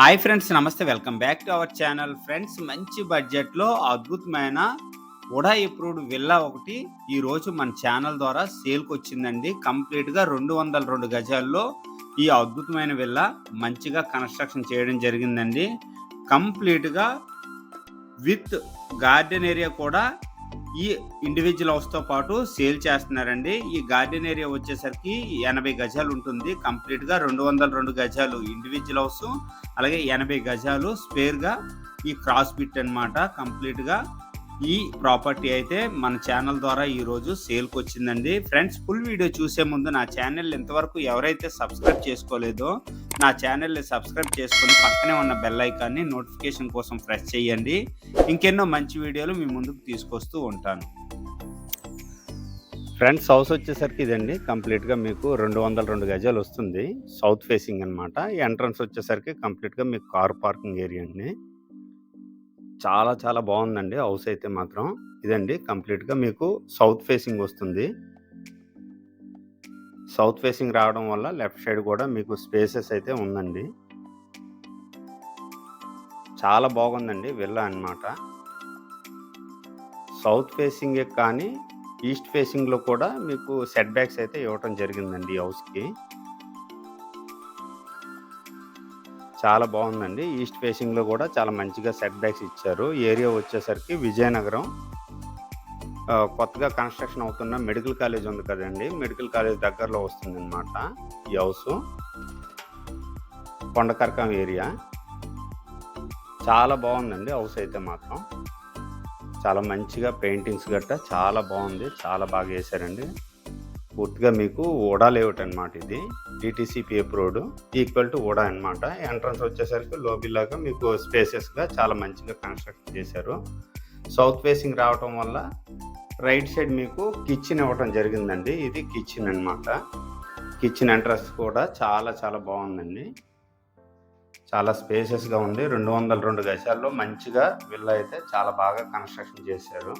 Hi friends నమస్తే. Welcome back to our channel friends మంచి బడ్జెట్లో అద్భుతమైన ఉడా ఎప్రూవ్డ్ విల్లా ఒకటి ఈరోజు మన ఛానల్ ద్వారా సేల్కి వచ్చిందండి. కంప్లీట్గా రెండు వందల రెండు గజాల్లో ఈ అద్భుతమైన విల్లా మంచిగా కన్స్ట్రక్షన్ చేయడం జరిగిందండి. కంప్లీట్గా విత్ గార్డెన్ ఏరియా కూడా ఈ ఇండివిజువల్ హౌస్తో పాటు సేల్ చేస్తున్నారండి. ఈ గార్డెన్ ఏరియా వచ్చేసరికి ఎనభై గజాలు ఉంటుంది. కంప్లీట్గా రెండు వందల రెండు గజాలు ఇండివిజువల్ హౌస్ అలాగే ఎనభై గజాలు స్పేర్గా ఈ క్రాస్ బిట్ అనమాట కంప్లీట్గా ఈ ప్రాపర్టీ అయితే మన ఛానల్ ద్వారా ఈరోజు సేల్కి వచ్చిందండి. ఫ్రెండ్స్ ఫుల్ వీడియో చూసే ముందు నా ఛానల్ ఇంతవరకు ఎవరైతే సబ్స్క్రైబ్ చేసుకోలేదో నా ఛానల్ని సబ్స్క్రైబ్ చేసుకుని పక్కనే ఉన్న బెల్ ఐకాన్ని నోటిఫికేషన్ కోసం ప్రెస్ చేయండి. ఇంకెన్నో మంచి వీడియోలు మీ ముందుకు తీసుకొస్తూ ఉంటాను. ఫ్రెండ్స్ హౌస్ వచ్చేసరికి ఇదండి. కంప్లీట్గా మీకు రెండు వందల రెండు గజాలు వస్తుంది. సౌత్ ఫేసింగ్ అనమాట ఎంట్రన్స్ వచ్చేసరికి కంప్లీట్గా మీకు కార్ పార్కింగ్ ఏరియా అండి. చాలా చాలా బాగుందండి. హౌస్ అయితే మాత్రం. ఇదండి కంప్లీట్గా మీకు సౌత్ ఫేసింగ్ వస్తుంది. సౌత్ ఫేసింగ్ రావడం వల్ల లెఫ్ట్ సైడ్ కూడా మీకు స్పేసెస్ అయితే ఉందండి. చాలా బాగుందండి విల్లా అన్నమాట. సౌత్ ఫేసింగే కానీ ఈస్ట్ ఫేసింగ్లో కూడా మీకు సెట్ బ్యాక్స్ అయితే ఇవ్వటం జరిగిందండి ఈ హౌస్కి చాలా బాగుందండి. ఈస్ట్ ఫేసింగ్లో కూడా చాలా మంచిగా సెట్ బ్యాక్స్ ఇచ్చారు. ఏరియా వచ్చేసరికి విజయనగరం కొత్తగా కన్స్ట్రక్షన్ అవుతున్న మెడికల్ కాలేజ్ ఉంది కదండి. మెడికల్ కాలేజ్ దగ్గరలో వస్తుంది అనమాట ఈ హౌస్. కొండకర్కం ఏరియా. చాలా బాగుందండి హౌస్ అయితే మాత్రం. చాలా మంచిగా పెయింటింగ్స్ గట్ట చాలా బాగుంది. చాలా బాగా వేశారండి. పూర్తిగా మీకు ఓడా లేఅవుట్ అనమాట ఇది. డిటీసీపీ రోడ్ ఈక్వల్ టు ఓడా అనమాట ఎంట్రన్స్ వచ్చేసరికి లోబిలాగా మీకు స్పేసెస్గా చాలా మంచిగా కన్స్ట్రక్ట్ చేశారు. సౌత్ ఫేసింగ్ రావటం వల్ల రైట్ సైడ్ మీకు కిచెన్ ఇవ్వటం జరిగిందండి. ఇది కిచెన్ అన్నమాట. కిచెన్ ఎంట్రన్స్ కూడా చాలా చాలా బాగుందండి. చాలా స్పేసెస్గా ఉంది. రెండు వందల రెండు గజాల్లో మంచిగా విల్లా అయితే చాలా బాగా కన్స్ట్రక్షన్ చేశారు.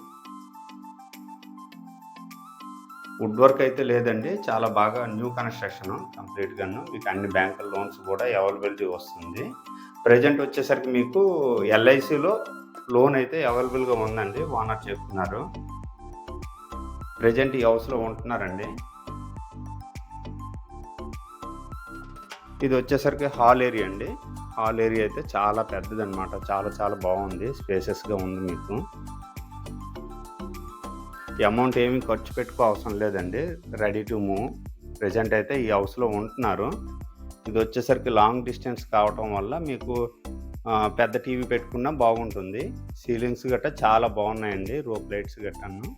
వుడ్ వర్క్ అయితే లేదండి. చాలా బాగా న్యూ కన్స్ట్రక్షన్ కంప్లీట్గాను మీకు అన్ని బ్యాంకుల లోన్స్ కూడా అవైలబిలిటీ వస్తుంది. ప్రజెంట్ వచ్చేసరికి మీకు ఎల్ఐసిలో లోన్ అయితే అవైలబుల్గా ఉందండి. ఓనర్ చెప్తున్నారు. ప్రజెంట్ ఈ హౌస్లో ఉంటున్నారండి. ఇది వచ్చేసరికి హాల్ ఏరియా అండి. హాల్ ఏరియా అయితే చాలా పెద్దదనమాట చాలా చాలా బాగుంది. స్పేసెస్గా ఉంది మీకు. అమౌంట్ ఏమీ ఖర్చు పెట్టుకో అవసరం లేదండి. Ready to move. ప్రజెంట్ అయితే ఈ హౌస్లో ఉంటున్నారు. ఇది వచ్చేసరికి లాంగ్ డిస్టెన్స్ కావటం వల్ల మీకు పెద్ద టీవీ పెట్టుకున్నా బాగుంటుంది. సీలింగ్స్ గట్రా చాలా బాగున్నాయండి. రోప్ లైట్స్ గట్రాను.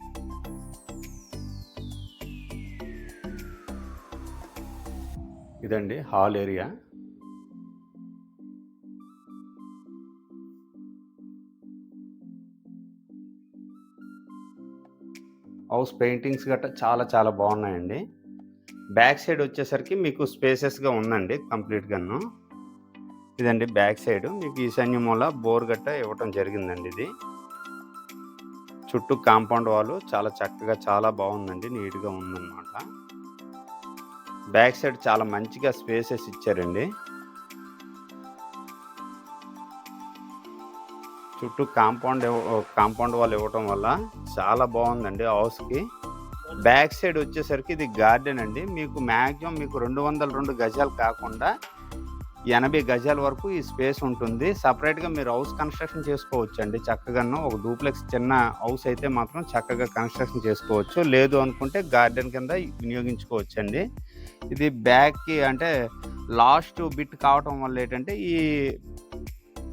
ఇదండి హాల్ ఏరియా. హౌస్ పెయింటింగ్స్ గట్రా చాలా చాలా బాగున్నాయండి. బ్యాక్ సైడ్ వచ్చేసరికి మీకు స్పేసెస్గా ఉందండి కంప్లీట్గాను ఇదండి బ్యాక్ సైడ్. మీకు ఈశాన్య మూల బోర్ గట్ట ఇవ్వటం జరిగిందండి ఇది. చుట్టూ కాంపౌండ్ వాల్ చాలా చక్కగా చాలా బాగుందండి. నీట్గా ఉందన్నమాట. బ్యాక్ సైడ్ చాలా మంచిగా స్పేసెస్ ఇచ్చారండి. చుట్టూ కాంపౌండ్ కాంపౌండ్ వాల్ ఇవ్వటం వల్ల చాలా బాగుందండి హౌస్కి. బ్యాక్ సైడ్ వచ్చేసరికి ఇది గార్డెన్ అండి. మీకు మ్యాక్సిమం మీకు రెండు వందల రెండు గజాలు కాకుండా ఎనభై గజాల వరకు ఈ స్పేస్ ఉంటుంది. సపరేట్గా మీరు హౌస్ కన్స్ట్రక్షన్ చేసుకోవచ్చు అండి చక్కగాను ఒక డూప్లెక్స్ చిన్న హౌస్ అయితే మాత్రం చక్కగా కన్స్ట్రక్షన్ చేసుకోవచ్చు. లేదు అనుకుంటే గార్డెన్ కింద వినియోగించుకోవచ్చు అండి ఇది బ్యాక్కి అంటే లాస్ట్ బిట్ కావటం వల్ల ఏంటంటే ఈ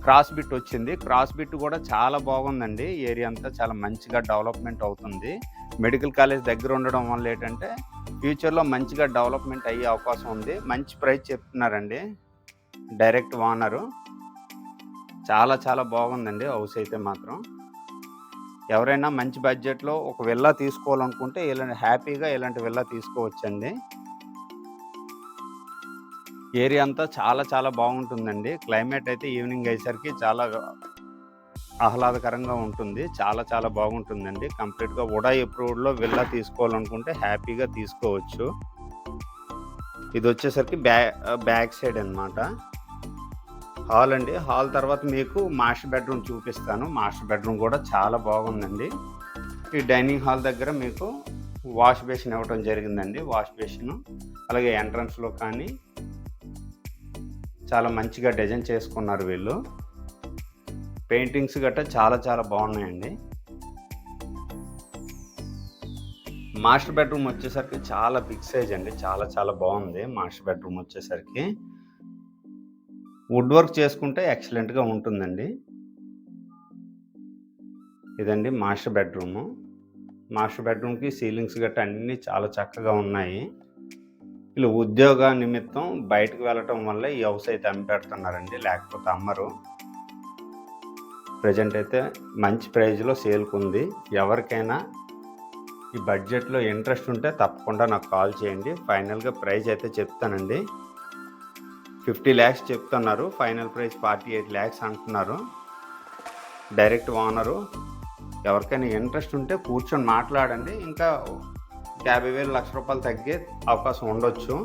క్రాస్ బిట్ వచ్చింది. క్రాస్ బిట్ కూడా చాలా బాగుందండి. ఏరియా అంతా చాలా మంచిగా డెవలప్మెంట్ అవుతుంది. మెడికల్ కాలేజ్ దగ్గర ఉండడం వల్ల ఏంటంటే ఫ్యూచర్లో మంచిగా డెవలప్మెంట్ అయ్యే అవకాశం ఉంది. మంచి ప్రైస్ చెప్తున్నారండి. Direct owner. చాలా చాలా బాగుందండి. హౌస్ అయితే మాత్రం. ఎవరైనా మంచి బడ్జెట్లో ఒక విల్లా తీసుకోవాలనుకుంటే ఇలాంటి హ్యాపీగా ఇలాంటి విల్లా తీసుకోవచ్చండి. ఏరియా అంతా చాలా చాలా బాగుంటుందండి. క్లైమేట్ అయితే ఈవినింగ్ అయ్యేసరికి చాలా ఆహ్లాదకరంగా ఉంటుంది. చాలా చాలా బాగుంటుందండి. కంప్లీట్గా ఉడా అప్రూవ్డ్లో విల్లా తీసుకోవాలనుకుంటే హ్యాపీగా తీసుకోవచ్చు. ఇది వచ్చేసరికి బ్యా బ్యాక్ సైడ్ అన్నమాట. హాల్ అండి. హాల్ తర్వాత మీకు మాస్టర్ బెడ్రూమ్ చూపిస్తాను. మాస్టర్ బెడ్రూమ్ కూడా చాలా బాగుందండి. ఈ డైనింగ్ హాల్ దగ్గర మీకు వాష్ బేసిన్ ఇవ్వడం జరిగిందండి. వాష్ బేసిన్ అలాగే ఎంట్రన్స్లో కానీ చాలా మంచిగా డిజైన్ చేసుకున్నారు వీళ్ళు. పెయింటింగ్స్ గట్రా చాలా చాలా బాగున్నాయండి. మాస్టర్ బెడ్రూమ్ వచ్చేసరికి చాలా బిగ్ సైజ్ అండి. చాలా చాలా బాగుంది మాస్టర్ బెడ్రూమ్ వచ్చేసరికి. వుడ్ వర్క్ చేసుకుంటే ఎక్సలెంట్గా ఉంటుందండి. ఇదండి మాస్టర్ బెడ్రూము. మాస్టర్ బెడ్రూమ్కి సీలింగ్స్ గట్రా అన్నీ చాలా చక్కగా ఉన్నాయి. వీళ్ళు ఉద్యోగ నిమిత్తం బయటకు వెళ్ళటం వల్ల ఈ హౌస్ అయితే అమ్మిపెడుతున్నారండి. లేకపోతే అమ్మరు. ప్రజెంట్ అయితే మంచి ప్రైజ్లో సేల్కుంది ఎవరికైనా ఈ బడ్జెట్లో ఇంట్రెస్ట్ ఉంటే తప్పకుండా నాకు కాల్ చేయండి. ఫైనల్గా ప్రైజ్ అయితే చెప్తానండి. ఫిఫ్టీ ల్యాక్స్ చెప్తున్నారు. Final price forty eight lakhs అంటున్నారు. డైరెక్ట్ ఓనరు ఎవరికైనా ఇంట్రెస్ట్ ఉంటే కూర్చొని మాట్లాడండి. ఇంకా యాభై వేలు లక్ష రూపాయలు తగ్గే అవకాశం ఉండొచ్చు.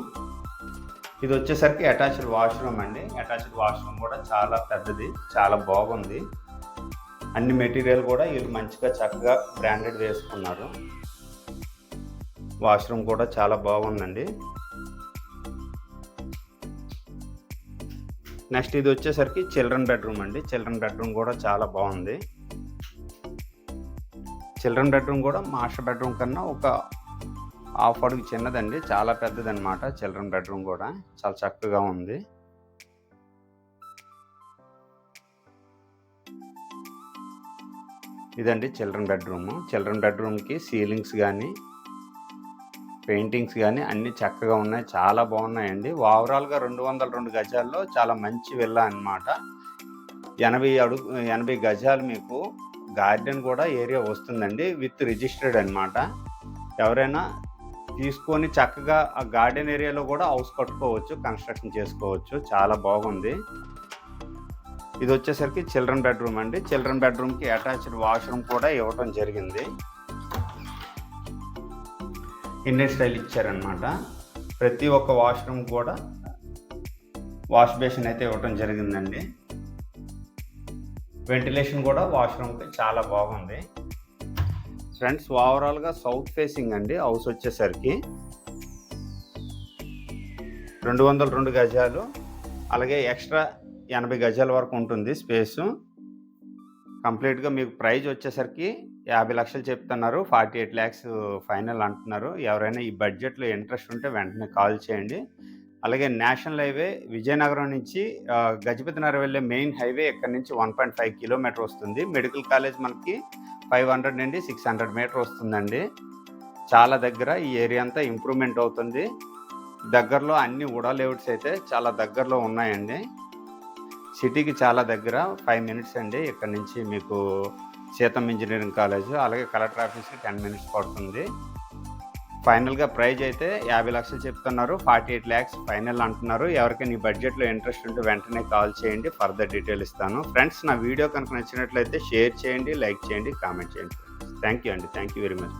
ఇది వచ్చేసరికి అటాచ్డ్ వాష్రూమ్ అండి. అటాచ్డ్ వాష్రూమ్ కూడా చాలా పెద్దది చాలా బాగుంది. అన్ని మెటీరియల్ కూడా వీళ్ళు మంచిగా చక్కగా బ్రాండెడ్ వేసుకున్నారు. వాష్రూమ్ కూడా చాలా బాగుందండి. నెక్స్ట్ ఇది వచ్చేసరికి చిల్డ్రన్ బెడ్రూమ్ అండి. చిల్డ్రన్ బెడ్రూమ్ కూడా చాలా బాగుంది. చిల్డ్రన్ బెడ్రూమ్ కూడా మాస్టర్ బెడ్రూమ్ కన్నా ఒక హాఫ్ అడుగు చిన్నదండి చాలా పెద్దదన్నమాట చిల్డ్రన్ బెడ్రూమ్ కూడా చాలా చక్కగా ఉంది. ఇదండి చిల్డ్రన్ బెడ్రూమ్. చిల్డ్రన్ బెడ్రూమ్కి సీలింగ్స్ కానీ పెయింటింగ్స్ కానీ అన్నీ చక్కగా ఉన్నాయి చాలా బాగున్నాయండి. ఓవరాల్గా రెండు వందల రెండు గజాల్లో చాలా మంచి విల్లా అన్నమాట. ఎనభై అడుగు ఎనభై గజాలు మీకు గార్డెన్ కూడా ఏరియా వస్తుందండి విత్ రిజిస్టర్డ్ అన్నమాట. ఎవరైనా తీసుకొని చక్కగా ఆ గార్డెన్ ఏరియాలో కూడా హౌస్ కట్టుకోవచ్చు కన్స్ట్రక్షన్ చేసుకోవచ్చు. చాలా బాగుంది. ఇది వచ్చేసరికి చిల్డ్రన్ బెడ్రూమ్ అండి. చిల్డ్రన్ బెడ్రూమ్కి అటాచ్డ్ వాష్రూమ్ కూడా ఇవ్వటం జరిగింది. ఇండియన్ స్టైల్ ఇచ్చారనమాట ప్రతి ఒక్క వాష్రూమ్ కూడా వాష్ బేసిన్ అయితే ఇవ్వటం జరిగిందండి. వెంటిలేషన్ కూడా వాష్రూమ్కి చాలా బాగుంది. ఫ్రెండ్స్ ఓవరాల్గా సౌత్ ఫేసింగ్ అండి. హౌస్ వచ్చేసరికి రెండు వందల రెండు గజాలు అలాగే ఎక్స్ట్రా ఎనభై గజాల వరకు ఉంటుంది స్పేసు. కంప్లీట్గా మీకు ప్రైజ్ వచ్చేసరికి యాభై లక్షలు చెప్తున్నారు ఫార్టీ ఎయిట్ ల్యాక్స్ ఫైనల్ అంటున్నారు. ఎవరైనా ఈ బడ్జెట్లో ఇంట్రెస్ట్ ఉంటే వెంటనే కాల్ చేయండి. అలాగే నేషనల్ హైవే విజయనగరం నుంచి గజపతినగర్ గజపతి వెళ్ళే మెయిన్ హైవే ఇక్కడ నుంచి వన్ పాయింట్ ఫైవ్ కిలోమీటర్ వస్తుంది. మెడికల్ కాలేజ్ మనకి ఫైవ్ హండ్రెడ్ నుండి సిక్స్ హండ్రెడ్ మీటర్ వస్తుందండి. చాలా దగ్గర ఈ ఏరియా అంతా ఇంప్రూవ్మెంట్ అవుతుంది. దగ్గరలో అన్ని ఉడా లేఅవుట్స్ అయితే చాలా దగ్గరలో ఉన్నాయండి. సిటీకి చాలా దగ్గర ఫైవ్ మినిట్స్ అండి. ఇక్కడ నుంచి మీకు సీతం ఇంజనీరింగ్ కాలేజ్ అలాగే కలెక్టర్ ఆఫీస్కి టెన్ మినిట్స్ పడుతుంది. ఫైనల్గా ప్రైజ్ అయితే యాభై లక్షలు చెప్తున్నారు ఫార్టీ ఎయిట్ ల్యాక్స్ ఫైనల్ అంటున్నారు. ఎవరికైనా ఈ బడ్జెట్లో ఇంట్రెస్ట్ ఉంటే వెంటనే కాల్ చేయండి ఫర్దర్ డీటెయిల్ ఇస్తాను. ఫ్రెండ్స్ నా వీడియో కనుక నచ్చినట్లయితే షేర్ చేయండి లైక్ చేయండి కామెంట్ చేయండి. థ్యాంక్ యూ అండి. Thank you very much.